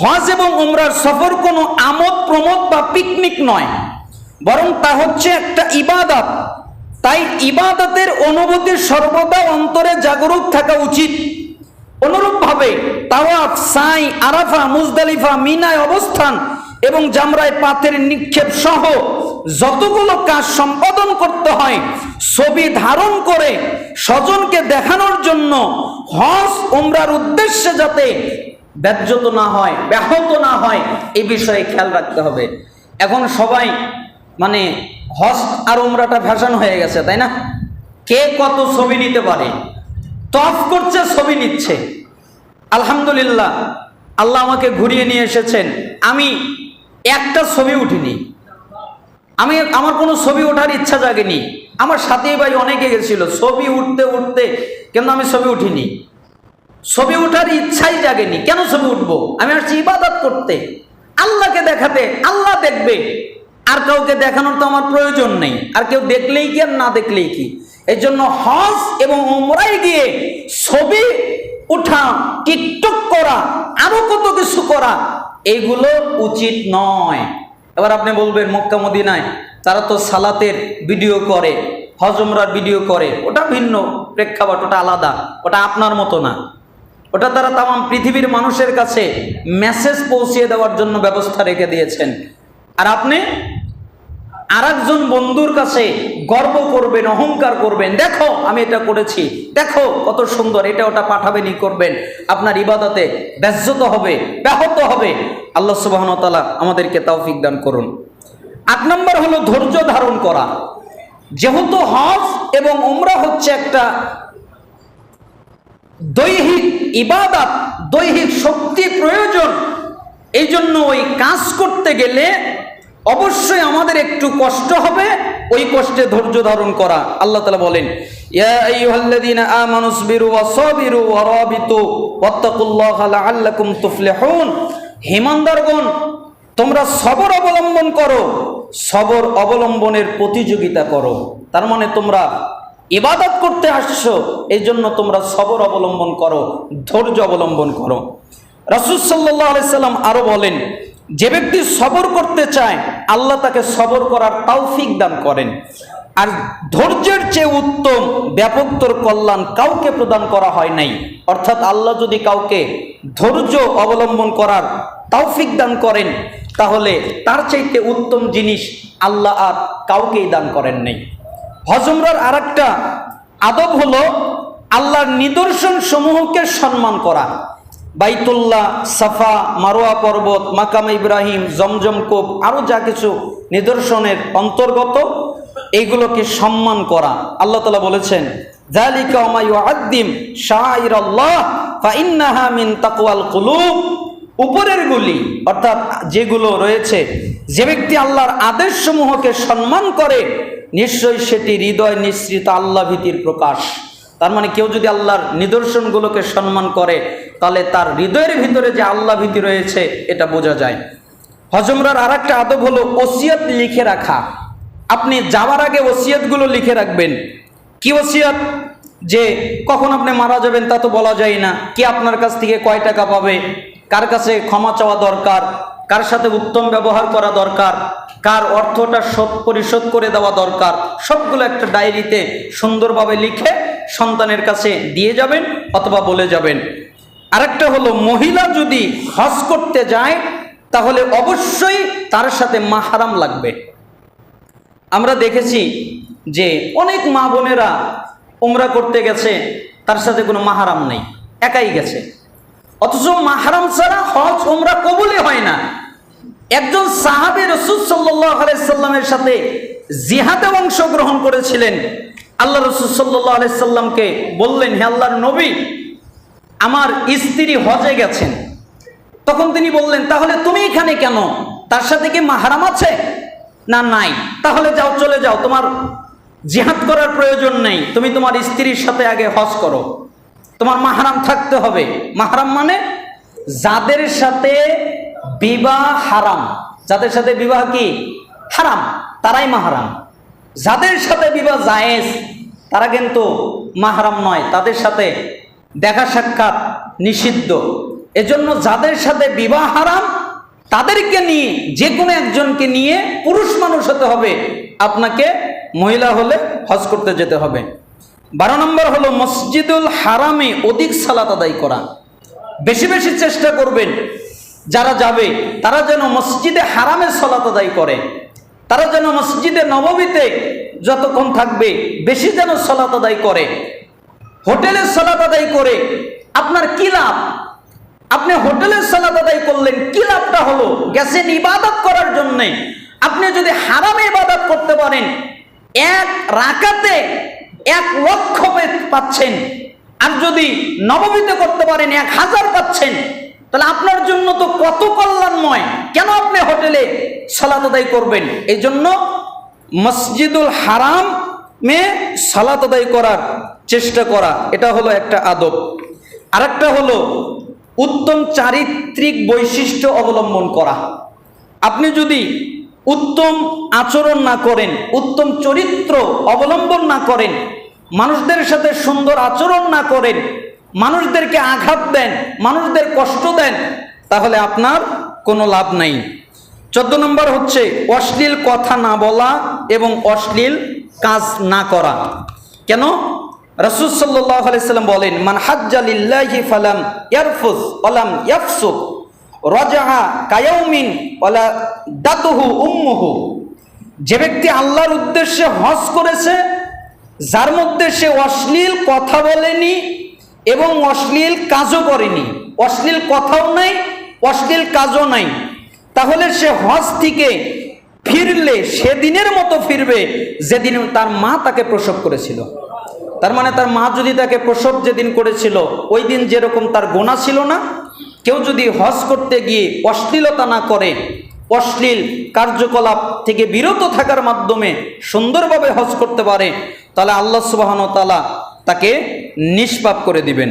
হজ এবং উমরার সফর কোনো আমোদ, প্রমোদ বা পিকনিক নয়। বরং তা হচ্ছে একটা ইবাদত। তাই ইবাদতের অনুভূতি সর্বদা অন্তরে জাগরুক থাকা উচিত। অনুরূপভাবে তাওয়াফ, সাই, আরাফা, মুজদালিফা, মিনায় অবস্থান এবং জামরায় পাথের নিক্ষেপ সহ যতগুলো কাজ সম্পাদন করতে হয়, ছবি ধারণ করে স্বজনকে দেখানোর জন্য হজ, উমরার উদ্দেশ্যে যাতে ব্যাহত না হয়, ব্যাহত না হয়, এই বিষয়ে খেয়াল রাখতে হবে। এখন সবাই মানে হজ আর উমরাটা ফ্যাশন হয়ে গেছে, তাই না? কে কত ছবি নিতে পারে? তফ করছে, ছবি নিচ্ছে। আলহামদুলিল্লাহ, আল্লাহ আমাকে ঘুরিয়ে নিয়ে এসেছেন। আমি একটা ছবি উঠিনি। আমি, আমার কোনো ছবি ওঠার ইচ্ছা জাগেনি। আমার সাথেই ভাই অনেকে গেছিল, ছবি উঠতে উঠতে, কিন্তু আমি ছবি উঠিনি। ছবি ওঠার ইচ্ছাই জাগেনি। কেন ছবি উঠবো? আমি আসছি ইবাদত করতে। আল্লাহকে দেখাতে, আল্লাহ দেখবে। আর কাউকে দেখানোর তো আমার প্রয়োজন নেই। আর কেউ দেখলেই কি আর না দেখলেই কি? এই জন্য হজ এবং উমরায় গিয়ে ছবি উঠা, টিকটক করা, আরও কত কিছু করা এইগুলো উচিত নয়। এবার আপনি বলবেন, মক্কা মদিনায় তারা তো সালাতের ভিডিও করে হজমরার ভিডিও করে। ওটা ভিন্ন, প্রেক্ষাপট, ওটা আলাদা, ওটা আপনার মতো না। ওটা তারা তাম পৃথিবীর মানুষের কাছে মেসেজ পৌঁছিয়ে দেওয়ার জন্য ব্যবস্থা রেখে দিয়েছেন। আর আপনি আরেকজন বন্ধুর কাছে গর্ব করবেন, অহংকার করবেন, দেখো, আমি এটা করেছি, দেখো কত সুন্দর, এটা ওটা পাঠাবেনই করবেন। আপনার ইবাদতে ব্যাহত হবে ব্যাহত হবে। আল্লাহ সুবাহন তালা আমাদেরকে তৌফিক দান করুন। আট নম্বর হলো ধৈর্য ধারণ করা। যেহেতু হজ এবং উমরা হচ্ছে একটা দৈহিক ইবাদত, দৈহিক শক্তি প্রয়োজন। এই জন্য ওই কাজ করতে গেলে অবশ্যই আমাদের একটু কষ্ট হবে, ওই কষ্টে ধৈর্য ধারণ করা। আল্লাহ তালা বলেন হিমানদারগণ তোমরা সবর অবলম্বন করো, সবর অবলম্বনের প্রতিযোগিতা করো। তার মানে তোমরা ইবাদত করতে আসছো এই জন্য তোমরা সবর অবলম্বন করো, ধৈর্য অবলম্বন করো। রাসুল সাল্লাহ আলাইসাল্লাম আরও বলেন, যে ব্যক্তি সবর করতে চায়, আল্লাহ তাকে সবর করার তৌফিক দান করেন। আর ধৈর্যের চেয়ে উত্তম ব্যাপকতর কল্যাণ কাউকে প্রদান করা হয় নাই। অর্থাৎ আল্লাহ যদি কাউকে ধৈর্য অবলম্বন করার তৌফিক দান করেন, তাহলে তার চাইতে উত্তম জিনিস আল্লাহ আর কাউকেই দান করেন নাই। হজমরার আর একটা আদব হলো আল্লাহর নিদর্শন সমূহকে সম্মান করা। বাইতুল্লাহ, সাফা, মারোয়া পর্বত, মাকাম ইব্রাহিম, জমজম কোপ আরও যা কিছু নিদর্শনের অন্তর্গত এইগুলোকে সম্মান করা। আল্লাহ তালা বলেছেন উপরের গুলি, অর্থাৎ যেগুলো রয়েছে, যে ব্যক্তি আল্লাহর আদেশসমূহকে সম্মান করে নিশ্চয়ই সেটি হৃদয় নিঃসৃত আল্লাহ ভীতির প্রকাশ। তার মানে কেউ যদি আল্লাহর নিদর্শনগুলোকে সম্মান করে, তাহলে তার হৃদয়ের ভিতরে যে আল্লাহ ভীতি রয়েছে, এটা বোঝা যায়। হজমরার আর একটা আদব হলো ওসিয়ত লিখে রাখা। আপনি যাওয়ার আগে ওসিয়তগুলো লিখে রাখবেন। কি ওসিয়ত? যে কখন আপনি মারা যাবেন তা তো বলা যায় না। কে আপনার কাছ থেকে কয় টাকা পাবে? কার কাছে ক্ষমা চাওয়া দরকার? কার সাথে উত্তম ব্যবহার করা দরকার? কার অর্থটা শোধ পরিশোধ করে দেওয়া দরকার, সবগুলো একটা ডায়েরিতে সুন্দরভাবে লিখে সন্তানের কাছে দিয়ে যাবেন অথবা বলে যাবেন। আরেকটা হলো, মহিলা যদি হজ করতে যায়, তাহলে অবশ্যই তার সাথে মাহারাম লাগবে। আমরা দেখেছি যে অনেক মা বোনেরা উমরা করতে গেছে, তার সাথে কোনো মাহারাম নেই, একাই গেছে। অথচ মাহারাম ছাড়া হজ উমরা কবুলই হয় না। একজন সাহাবি সাল্লাহ আলাইসাল্লামের সাথে জিহাদে অংশগ্রহণ করেছিলেন। আল্লাহ রসুল সাল্লাহ আলাইসাল্লামকে বললেন, হে আল্লাহর নবী, আমার স্ত্রী হজে গেছেন। তখন তিনি বললেন, তাহলে তুমি এখানে কেন? তার সাথে কি মাহারাম আছে? না, নাই। তাহলে যাও, চলে যাও। তোমার জিহাদ করার প্রয়োজন নেই। তুমি তোমার স্ত্রীর সাথে আগে হজ করো। তোমার মাহারাম থাকতে হবে। মাহারাম মানে যাদের সাথে বিবাহ হারাম। যাদের সাথে বিবাহ কি? হারাম। তারাই মাহারাম। যাদের সাথে বিবাহ জায়েজ, তারা কিন্তু মাহারাম নয়। তাদের সাথে দেখা সাক্ষাৎ নিষিদ্ধ। এজন্য যাদের সাথে বিবাহ হারাম, তাদেরকে নিয়ে যে কোনো একজনকে নিয়ে পুরুষ মানুষ হতে হবে। আপনাকে মহিলা হলে হজ করতে যেতে হবে। বারো নম্বর হলো মসজিদুল হারামে অধিক সালাত আদায় করা। বেশি বেশি চেষ্টা করবেন। যারা যাবে, তারা যেন মসজিদে হারামে সলাত আদায় করে। তারা যেন মসজিদে নবমীতে যতক্ষণ থাকবে, বেশি যেন সলাত আদায় করে। হোটেলে সলাত আদায় করে, আপনার কি লাভ? আপনি হোটেলের সালাত আদায় করলেন, কি লাভটা হলো? গেছেন ইবাদত করার জন্যে। আপনি যদি হারামে ইবাদত করতে পারেন, এক রাকাতে এক লক্ষ পাচ্ছেন। আর যদি নবমীতে করতে পারেন, এক হাজার পাচ্ছেন। তাহলে আপনার জন্য তো কত কল্যাণময়। কেন আপনি হোটেলে সালাত আদায় করবেন? এই জন্য মসজিদুল হারাম মে সালাত আদায় করার চেষ্টা করা, এটা হলো একটা আদব। আরেকটা হলো উত্তম চারিত্রিক বৈশিষ্ট্য অবলম্বন করা। আপনি যদি উত্তম আচরণ না করেন, উত্তম চরিত্র অবলম্বন না করেন, মানুষদের সাথে সুন্দর আচরণ না করেন মানুষদেরকে আঘাত দেন, মানুষদের কষ্ট দেন, তাহলে আপনার কোনো লাভ নাই। চোদ্দ নম্বর হচ্ছে অশ্লীল কথা না বলা এবং অশ্লীল কাজ না করা। কেন? রসুল সাল্লাহ আলাইসাল্লাম বলেন, মান হাজ্জালিল্লাহি ফালাম ইয়ারফুস ওয়ালাম ইয়াফসুক রাজাহা কায়াউমিন ওয়ালা দাতুহু উম্মুহু। যে ব্যক্তি আল্লাহর উদ্দেশ্যে হজ করেছে, যার মধ্যে সে অশ্লীল কথা বলেনি এবং অশ্লীল কাজও করেনি। অশ্লীল কথাও নাই, অশ্লীল কাজও নাই। তাহলে সে হজ থেকে ফিরলে, সেদিনের মতো ফিরবে যেদিন তার মা তাকে প্রসব করেছিল। তার মানে তার মা যদি তাকে প্রসব যেদিন করেছিল, ওই দিন যেরকম তার গোনা ছিল না, কেউ যদি হজ করতে গিয়ে অশ্লীলতা না করে, অশ্লীল কার্যকলাপ থেকে বিরত থাকার মাধ্যমে সুন্দরভাবে হজ করতে পারে, তাহলে আল্লাহ সুবাহন তালা তাকে নিষ্পাপ করে দিবেন।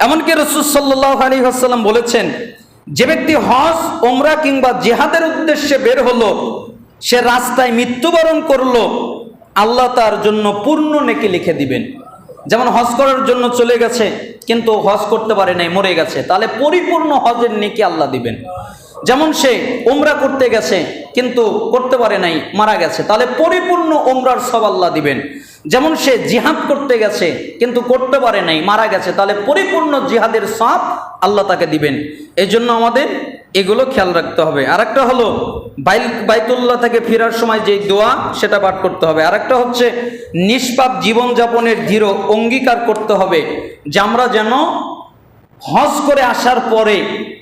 এমনকি রসুল সাল্লাহ আলী আসসালাম বলেছেন, যে ব্যক্তি হজ ওমরা কিংবা জেহাদের উদ্দেশ্যে বের হলো, সে রাস্তায় মৃত্যুবরণ করল, আল্লাহ তার জন্য পূর্ণ নেকি লিখে দিবেন। যেমন হজ করার জন্য চলে গেছে, কিন্তু হজ করতে পারে নাই, মরে গেছে। তাহলে পরিপূর্ণ হজের নেকি আল্লাহ দিবেন। যেমন সে ওমরা করতে গেছে, কিন্তু করতে পারে নাই, মারা গেছে। তাহলে পরিপূর্ণ ওমরার সব আল্লাহ দিবেন। যেমন সে জিহাদ করতে গেছে, কিন্তু করতে পারে নাই, মারা গেছে। তাহলে পরিপূর্ণ জিহাদের সব আল্লাহ তাকে দিবেন। এই জন্য আমাদের এগুলো খেয়াল রাখতে হবে। আর একটা হলো, বাইল, বাইতুল্লাহ থেকে ফেরার সময় যেই দোয়া, সেটা পাঠ করতে হবে। আর একটা হচ্ছে, নিষ্পাপ জীবনযাপনের দৃঢ় অঙ্গীকার করতে হবে, যে আমরা যেন হজ করে আসার পরে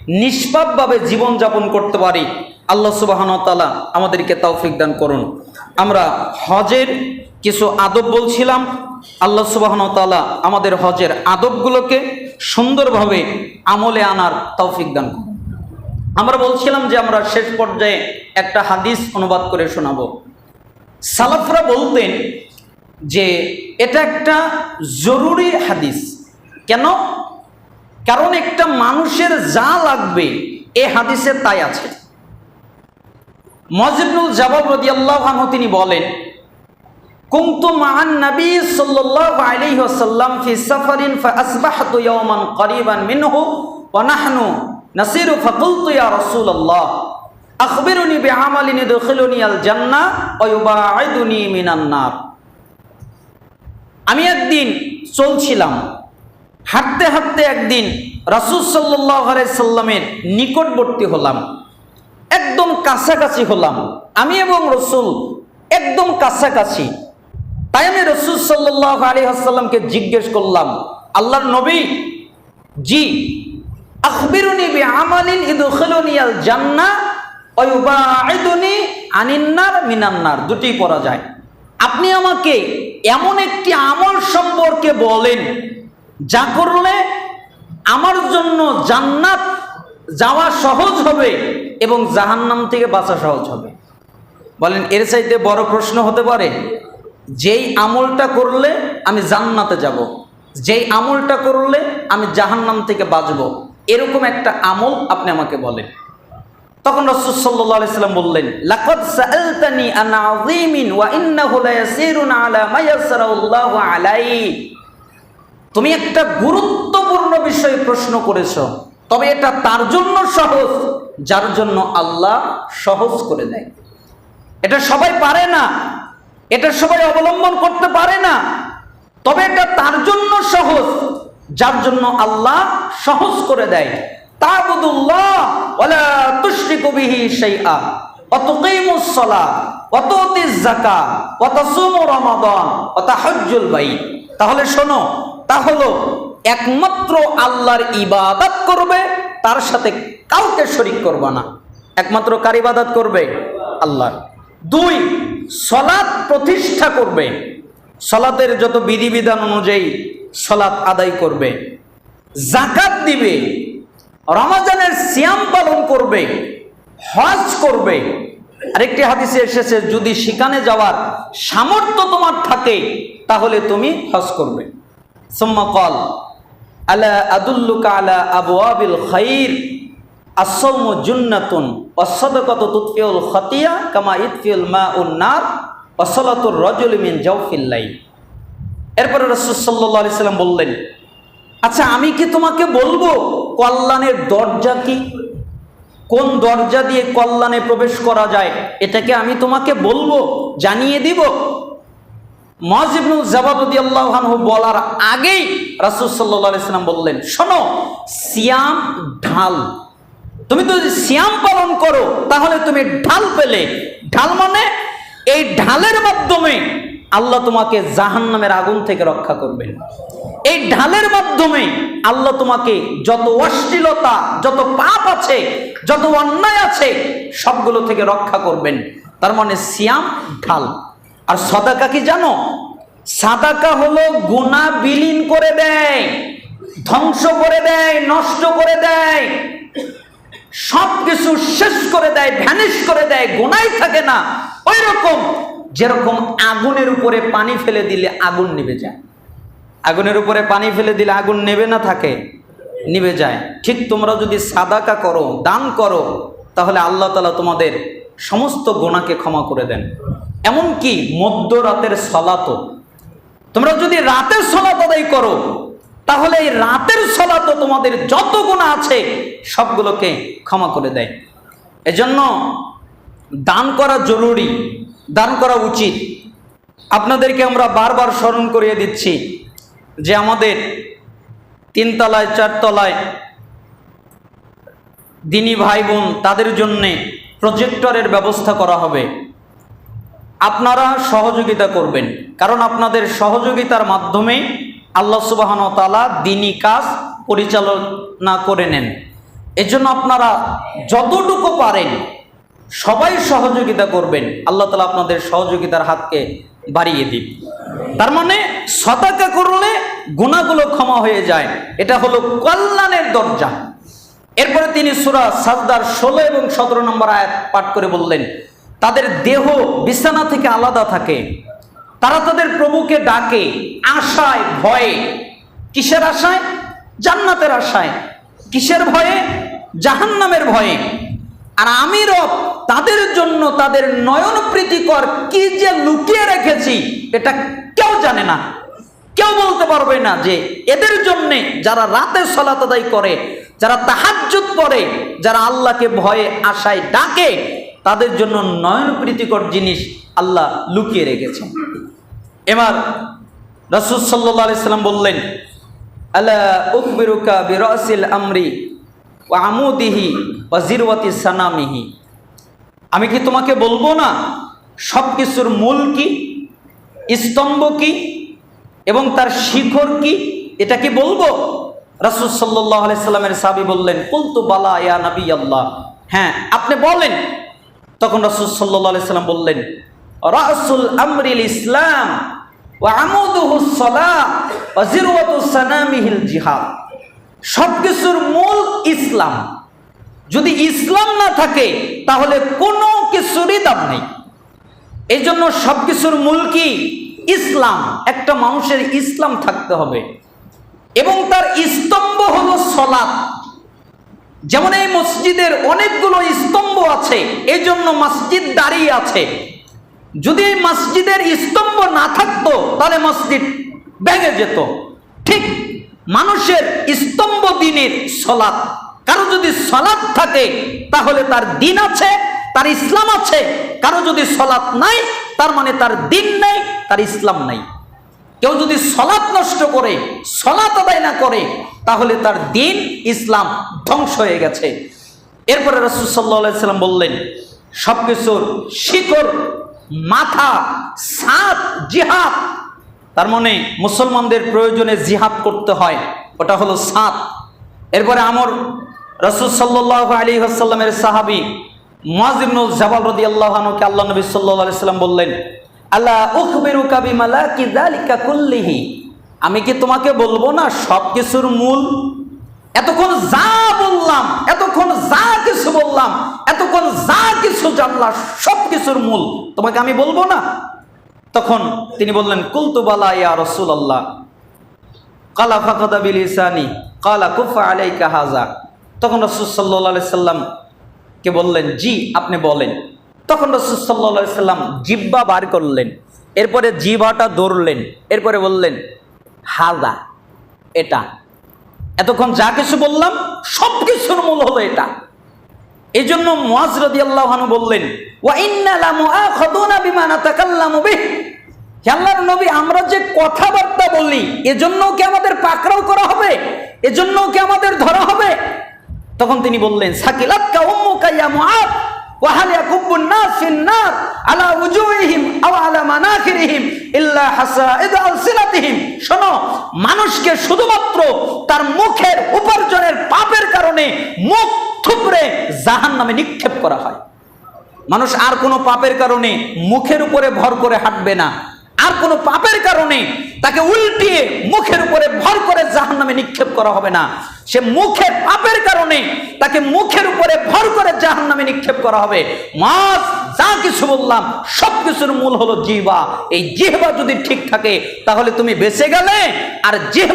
নিষ্পাপভাবে জীবনযাপন করতে পারি। আল্লাহ সুবাহন তালা আমাদেরকে তৌফিক দান করুন। আমরা হজের কিছু আদব বলছিলাম। আল্লাহ সুবাহন তালা আমাদের হজের আদবগুলোকে সুন্দরভাবে আমলে আনার তৌফিক দান করুন। আমরা বলছিলাম যে আমরা শেষ পর্যায়ে একটা হাদিস অনুবাদ করে শোনাবো। সালাফরা বলতেন যে এটা একটা জরুরি হাদিস। কেন? কারণ একটা মানুষের যা লাগবে, এ হাদিসে তাই আছে। মজিবনুল জবাব রদি আল্লাহ তিনি বলেন কুমতু মান নবী সাল্লাল্লাহু আলাইহি ফি সাফারিন ফাসবাহতু ইয়াওমান করিবান মিনহু ওয়া নাসিরু ফাকুলতু ইয়া রাসূলুল্লাহ, আখবিরুনি বিআমালিন ইদখিলুনি আল জান্নাহ ওয়া ইউবাঈদুনি মিনান নার আমি একদিন চলছিলাম, হাঁটতে হাঁটতে একদিন রাসুল সাল্লাহ সাল্লামের নিকটবর্তী হলাম, একদম কাছাকাছি হলাম। আমি এবং রসুল একদম কাছাকাছি। তাই আমি রসুল সাল্লাহ আলী আসাল্লামকে জিজ্ঞেস করলাম, আল্লাহর নবী, জি আখবিরুনি বি আমালিন ইদখিলুনি আল জান্নাহ ওয়া ইউবাঈদুনি আনিন্নার মিনান্নার দুটি পড়া যায় আপনি আমাকে এমন একটি আমল সম্পর্কে বলেন, যা করলে আমার জন্য জান্নাত যাওয়া সহজ হবে এবং জাহান্নাম থেকে বাঁচা সহজ হবে। বলেন, এর চাইতে বড় প্রশ্ন হতে পারে, যেই আমলটা করলে আমি জান্নাতে যাব, যেই আমলটা করলে আমি জাহান্নাম থেকে বাঁচব। এরকম একটা আমল আপনি আমাকে বলেন। তখন রাসূল সাল্লাম বললেন আন আযীমিন ওয়া ইন্নাহু লায়াসিরুন আলা মা ইয়াসরাল্লাহু আলাইহি। তুমি একটা গুরুত্বপূর্ণ বিষয়ে প্রশ্ন করেছ, তবে এটা তার জন্য সহজ, যার জন্য আল্লাহ সহজ করে দেয়। এটা সবাই পারে না, এটা সবাই অবলম্বন করতে পারে না, তবে এটা তার জন্য সহজ। যার জন্য আল্লাহ সহজ করে দেয়। তাহলে শোনো, তা হলো একমাত্র আল্লাহর ইবাদত করবে, তার সাথে কাউকে শরিক করবে না। একমাত্র কার ইবাদত করবে? আল্লাহর। দুই, সলাৎ প্রতিষ্ঠা করবে। সলাতের যত বিধিবিধান অনুযায়ী সলাৎ আদায় করবে জাকাত দিবে, রমাজানের সিয়াম পালন করবে, হজ করবে। আরেকটি হাদিসে এসেছে, যদি সেখানে যাওয়ার সামর্থ্য তোমার থাকে, তাহলে তুমি হজ করবে। সুম্মা কল আলা আদুল্লুকা আলা আবু আবিল খাইর আসম জুন্নাতুন অসদকত তুৎফিউল খতিয়া কামা ইতফিউল মা উন্নার অসলাতুর রজুল মিন জাউফিল্লাই এরপরে রসুল সাল্লাহ আলি সাল্লাম বললেন আচ্ছা আমি কি তোমাকে বলব কল্যাণের দরজা কি? কোন দরজা দিয়ে কল্যাণে প্রবেশ করা যায়? এটাকে আমি তোমাকে বলব, জানিয়ে দিব। মজিবনুল জবাবদি আল্লাহানহু বলার আগেই রাসুল সাল্লাহ সাল্লাম বললেন, শোনো, সিয়াম ঢাল। তুমি তো যদি সিয়াম পালন করো, তাহলে তুমি ঢাল পেলে। ঢাল মানে এই ঢালের মাধ্যমে আল্লাহ তোমাকে জাহান্নামের আগুন থেকে রক্ষা করবেন। এই ঢালের মাধ্যমে আল্লাহ তোমাকে যত অশ্লীলতা, যত পাপ আছে, যত অন্যায় আছে, সবগুলো থেকে রক্ষা করবেন। তার মানে সিয়াম, ঢাল। আর সদাকা কি জানো? সাদাকা হলো গুণা বিলীন করে দেয়, ধ্বংস করে দেয়, নষ্ট করে দেয়। সব কিছু শেষ করে দেয়, ভ্যানিশ করে দেয়, গোনাই থাকে না। ওই রকম যেরকম আগুনের উপরে পানি ফেলে দিলে আগুন নিভে যায়। আগুনের উপরে পানি ফেলে দিলে আগুন নেবে না থাকে, নিভে যায়। ঠিক তোমরা যদি সাদাকা করো, দান করো, তাহলে আল্লাহ তালা তোমাদের সমস্ত গোনাকে ক্ষমা করে দেন। এমনকি মধ্যরাতের সলাতো তোমরা যদি রাতের সলাত আদায় করো, তাহলে এই রাতের সলাতো তোমাদের যত গুণা আছে, সবগুলোকে ক্ষমা করে দেয়। এজন্য দান করা জরুরি। দান করা উচিত। আপনাদেরকে আমরা বারবার স্মরণ করিয়ে দিচ্ছি যে আমাদের তিনতলায়, চারতলায় দিনী ভাই বোন, তাদের জন্যে প্রজেক্টরের ব্যবস্থা করা হবে। আপনারা সহযোগিতা করবেন, কারণ আপনাদের সহযোগিতার মাধ্যমে আল্লাহ সুবাহন তালা দিনী কাজ পরিচালনা করে নেন। এজন্য আপনারা যতটুকু পারেন সবাই সহযোগিতা করবেন, আল্লাহ তালা আপনাদের সহযোগিতার হাতকে বাড়িয়ে দিন তার মানে শতাকা করলে গুণাগুলো ক্ষমা হয়ে যায়। এটা হলো কল্যাণের দরজা। এরপরে তিনি সুরা সাজদার ষোলো এবং সতেরো নম্বর আয়াত পাঠ করে বললেন, তাদের দেহ বিছানা থেকে আলাদা থাকে। তারা তাদের প্রভুকে ডাকে আশায়, ভয়ে। কিসের আশায়? জান্নাতের আশায়। কিসের ভয়ে? জাহান্নামের ভয়ে। আর আমি রব, তাদের জন্য তাদের নয়ন প্রীতিকর কি যে লুকিয়ে রেখেছি, এটা কেউ জানে না। কেউ বলতে পারবে না যে এদের জন্যে যারা রাতে সলাত করে, যারা তাহাজ্জুদ করে, যারা আল্লাহকে ভয়ে আশায় ডাকে, তাদের জন্য নয়ন প্রীতিকর জিনিস আল্লাহ লুকিয়ে রেখেছেন। এবার রসুল সাল্লাহ সাল্লাম বললেন আল্লাহ বিরসিল আমরি? ও আমুদিহি ও জিরওয়াতি সানামিহি। আমি কি তোমাকে বলব না সব কিছুর মূল কি, স্তম্ভ কি এবং তার শিখর কি? এটা কি বলব? রাসুল সাল্লাহ সাল্লামের সাবি বললেন, কুলতু বালা ইয়া নবী আল্লাহ হ্যাঁ আপনি বলেন। তখন রাসুল সাল্লাহ সাল্লাম বললেন, রাসুল আমরিল ইসলাম ও আমুদুহুস সালাহ ও জিরওয়াতু সানামিহিল জিহাদ। সব কিছুর মূল ইসলাম। যদি ইসলাম না থাকে, তাহলে কোনো কিছুরই দাম নেই। এই জন্য সব কিছুর মূল কি? ইসলাম। একটা মানুষের ইসলাম থাকতে হবে। এবং তার স্তম্ভ হলো সলাৎ। যেমন এই মসজিদের অনেকগুলো স্তম্ভ আছে এই জন্য মসজিদ দাঁড়িয়ে আছে। যদি এই মসজিদের স্তম্ভ না থাকতো, তাহলে মসজিদ ভেঙে যেত। ঠিক মানুষের স্তম্ভ দিনের সলাৎ। কারও যদি সলাৎ থাকে, তাহলে তার দিন আছে, তার ইসলাম আছে। কারও যদি সলাৎ নাই, তার মানে তার দিন নেই, তার ইসলাম নাই। কেউ যদি সলাৎ নষ্ট করে, সলাৎ আদায় না করে, তাহলে তার দিন ইসলাম ধ্বংস হয়ে গেছে। এরপরে রসুল সাল্লাম বললেন সব কিছুর মাথা, সাত, জিহাদ তার মানে মুসলমানদের প্রয়োজনে জিহাদ করতে হয়, ওটা হলো সাত। এরপরে আমর রসুল সাল্লাহ আলী আসাল্লামের সাহাবি মুয়াজিবনুল জাবাল রদি আল্লাহকে আল্লাহ নবী সাল্লাহ আলি সাল্লাম বললেন আল্লাহ উখবিরু কাবি মালা কি দালিকা কুল্লিহি? আমি কি তোমাকে বলব না সব কিছুর মূল? এতক্ষণ যা বললাম, এতক্ষণ যা কিছু বললাম, এতক্ষণ যা কিছু জানলাম সব কিছুর মূল। তোমাকে আমি বলব না? তখন তিনি বললেন কুলতুবালা ইয়া রসুল আল্লাহ কালা ফাকাদা বিল ইসানি কালা কুফা আলাইকা হাজা তখন রসুল সাল্লাহ সাল্লাম কে বললেন, জি, আপনি বলেন। তখন রসুল সাল্লাহ সাল্লাম জিব্বা বার করলেন, এরপরে জিভাটা ধরলেন, এরপরে বললেন হাজা এটা। এতক্ষণ যা কিছু বললাম সব কিছুর মূল হলো এটা। এই জন্য মুয়াজ রাদিয়াল্লাহু আনহু বললেন, ওয়া ইন্না লা মুআখাদুনা বিমা নাতাকাল্লামু বিহ। আল্লাহর নবী, আমরা যে কথাবার্তা বলি এজন্য কি আমাদের পাকড়াও করা হবে? এজন্য কি আমাদের ধরা হবে? তখন তিনি বললেন সাকিলাতকা উম্মুকা ইয়া মুআদ ওয়া হাল ইয়াকুব্বুন নাস ফিন নার আলা উজুহিহিম আও আলা মানাখিরিহিম ইল্লা হাসাইদ আলসিনাতিহিম। শোনো, মানুষকে শুধুমাত্র তার মুখের উপার্জনের পাপের কারণে মুখ থুবড়ে জাহান্নামে নিক্ষেপ করা হয়। মানুষ আর কোনো পাপের কারণে মুখের উপরে ভর করে হাঁটবে না। আর কোনো পাপের কারণে তাকে উল্টিয়ে মুখের উপরে ভর করে জাহান নামে নিক্ষেপ করা হবে না। সে মুখের পাপের কারণে তাকে মুখের উপরে ভর করে জাহান নামে নিক্ষেপ করা হবে। মাছ যা কিছু বললাম, সব কিছুর মূল হলো জিহবা। এই জিহবা যদি ঠিক থাকে, তাহলে তুমি বেঁচে গেলে আর জিহবা